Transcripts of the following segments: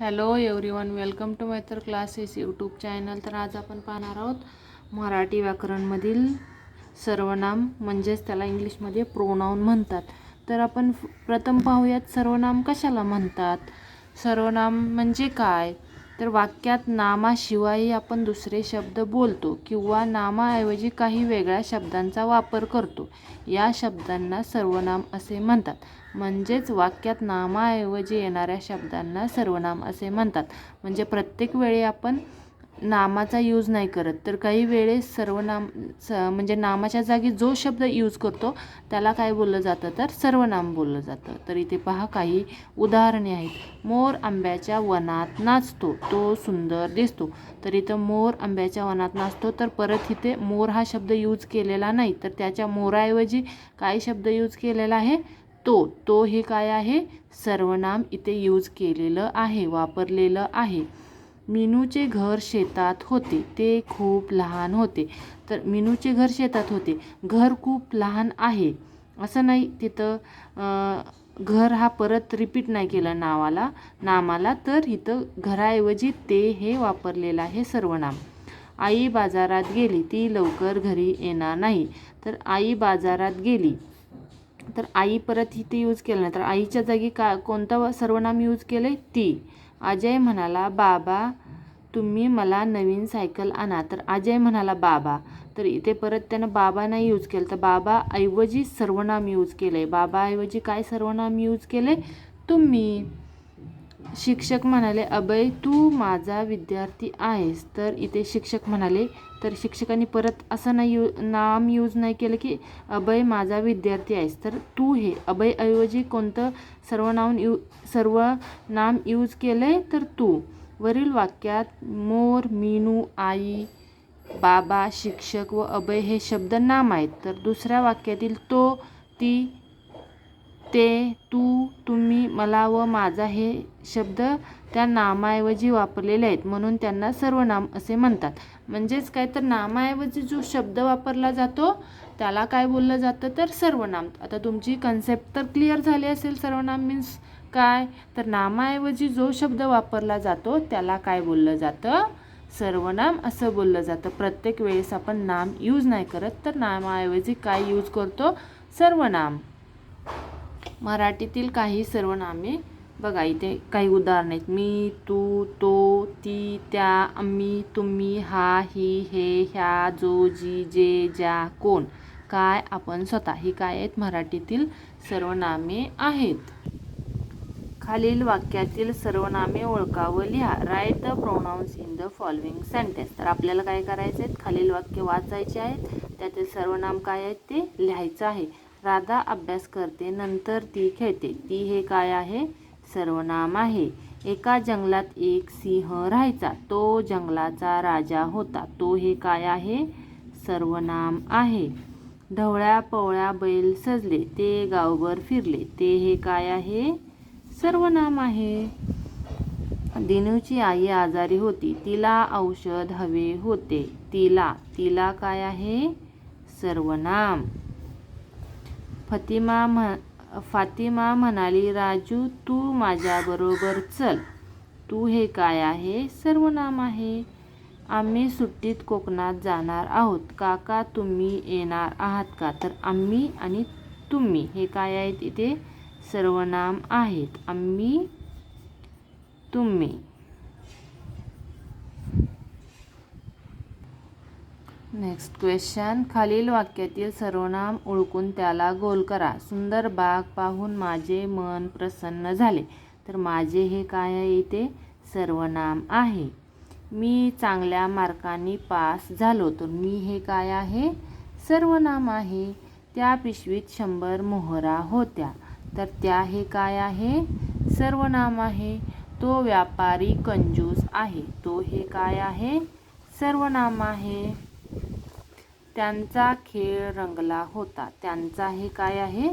Hello everyone welcome to Maitra classes YouTube channel. तर आज आपण पाहणार आहोत मराठी व्याकरणमधील सर्वनाम म्हणजेच त्याला इंग्लिशमध्ये प्रोनाऊन म्हणतात. तर आपण प्रथम पाहूयात सर्वनाम कशाला म्हणतात? सर्वनाम म्हणजे काय? तर वाक्यात नामाशिवाय आपण दुसरे शब्द बोलतो किंवा नामाऐवजी काही वेगळ्या शब्दांचा वापर करतो. या शब्दांना सर्वनाम असे म्हणतात. म्हणजेच वाक्यात नामाऐवजी येणाऱ्या शब्दांना सर्वनाम असे म्हणतात. म्हणजे प्रत्येक वेळी आपण नामाचा यूज नाही करत. तर काही वेळेस सर्वनाम स म्हणजे नामाच्या जागी जो शब्द यूज करतो त्याला काय बोललं जातं? तर सर्वनाम बोललं जातं. तर इथे पहा काही उदाहरणे आहेत. मोर आंब्याच्या वनात नाचतो तो सुंदर दिसतो. तर इथं मोर आंब्याच्या वनात नाचतो तर परत इथे मोर हा शब्द यूज केलेला नाही. तर त्याच्या मोराऐवजी काय शब्द यूज केलेला आहे? तो. तो हे काय आहे? सर्वनाम इथे यूज केलेलं आहे वापरलेलं आहे. मिनूचे घर शेतात होते. ते खूप लहान होते. तर मिनूचे घर शेतात होते. घर खूप लहान आहे. असं नाही तिथं घर हा परत रिपीट नाही केलं नावाला नामाला. तर इथं घराऐवजी ते हे वापरलेलं आहे सर्वनाम. आई बाजारात गेली. ती लवकर घरी येणार नाही. तर आई बाजारात गेली. तर आई परत इथे यूज केलं नाही. तर आईच्या जागी का कोणता सर्वनाम यूज केलं आहे ती. अजय म्हणाला बाबा तुम्ही मला नवीन सायकल आणा. तर अजय म्हणाला बाबा. तर इथे परत त्यानं बाबा नाही यूज केलं. तर बाबा ऐवजी सर्वनाम यूज केलं आहे बाबाऐवजी काय सर्वनाम यूज केलं आहे तुम्ही. शिक्षक म्हणाले अभय तू माझा विद्यार्थी आहेस. तर इथे शिक्षक म्हणाले तर शिक्षकांनी परत असं नाही यू नाम यूज नाही केलं की अभय माझा विद्यार्थी आहेस. तर तू हे अभय ऐवजी कोणतं सर्वनाम यू सर्व नाम यूज केलं आहे तर तू. वरील वाक्यात मोर मीनू आई बाबा शिक्षक व अभय हे शब्द नाम आहेत. तर दुसऱ्या वाक्यातील तो ती ते तू तुम्ही मला व माझा हे शब्द त्या नामाऐवजी वापरलेले आहेत. म्हणून त्यांना सर्वनाम असे म्हणतात. म्हणजेच काय तर नामाऐवजी जो शब्द वापरला जातो त्याला काय बोललं जातं तर सर्वनाम. आता तुमची कन्सेप्ट तर क्लिअर झाली असेल सर्वनाम मीन्स काय? तर नामाऐवजी जो शब्द वापरला जातो त्याला काय बोललं जातं? सर्वनाम असं बोललं जातं. प्रत्येक वेळेस आपण नाम यूज नाही करत तर नामाऐवजी काय यूज करतो? सर्वनाम. मराठीतील काही सर्वनामे बघा इथे काही उदाहरणं आहेत. मी तू तो ती त्या आम्ही तुम्ही हा ही हे ह्या जो जी जे ज्या कोण काय आपण स्वतः. ही काय आहेत? मराठीतील सर्वनामे आहेत. खालील वाक्यातील सर्वनामे ओळखा व लिहा. Write the pronouns in the following sentence तर आपल्याला काय करायचं आहे खालील वाक्य वाचायचे आहेत. त्यातील सर्वनाम काय आहेत ते? लिहायचं आहे. राधा अभ्यास करते नंतर ती खेळते. ती हे काय आहे? सर्वनाम आहे. एका जंगलात एक सिंह राहायचा. तो जंगलाचा राजा होता. तो हे काय आहे? सर्वनाम आहे. ढवळ्या पवळ्या बैल सजले. ते गावभर फिरले. ते हे काय आहे? सर्वनाम आहे. दिनूची आई आजारी होती. तिला औषध हवे होते. तिला तिला काय आहे? सर्वनाम. फतिमा म्ह फातिमा म्हणाली राजू तू माझ्याबरोबर चल. तू हे काय आहे? सर्वनाम आहे. आम्ही सुट्टीत कोकणात जाणार आहोत. काका तुम्ही येणार आहात का? तर आम्ही आणि तुम्ही हे काय आहेत? इथे सर्वनाम आहेत. आम्ही तुम्ही. नेक्स्ट क्वेश्चन खालील वाक्यातील सर्वनाम ओळखून त्याला गोल करा. सुंदर बाग पाहून माझे मन प्रसन्न झाले. तर माझे हे काय आहे इथे? सर्वनाम आहे. मी चांगल्या मार्कांनी पास झालो. तर मी हे काय आहे? सर्वनाम आहे. त्या पिशवीत शंभर मोहरा होत्या. तर त्या हे काय आहे? सर्वनाम आहे. तो व्यापारी कंजूस आहे. तो हे काय आहे? सर्वनाम आहे. त्यांचा खेळ रंगला होता. त्यांचा हे काय आहे?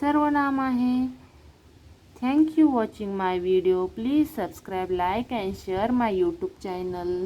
सर्वनाम आहे. Thank you watching my video please subscribe like and share my YouTube channel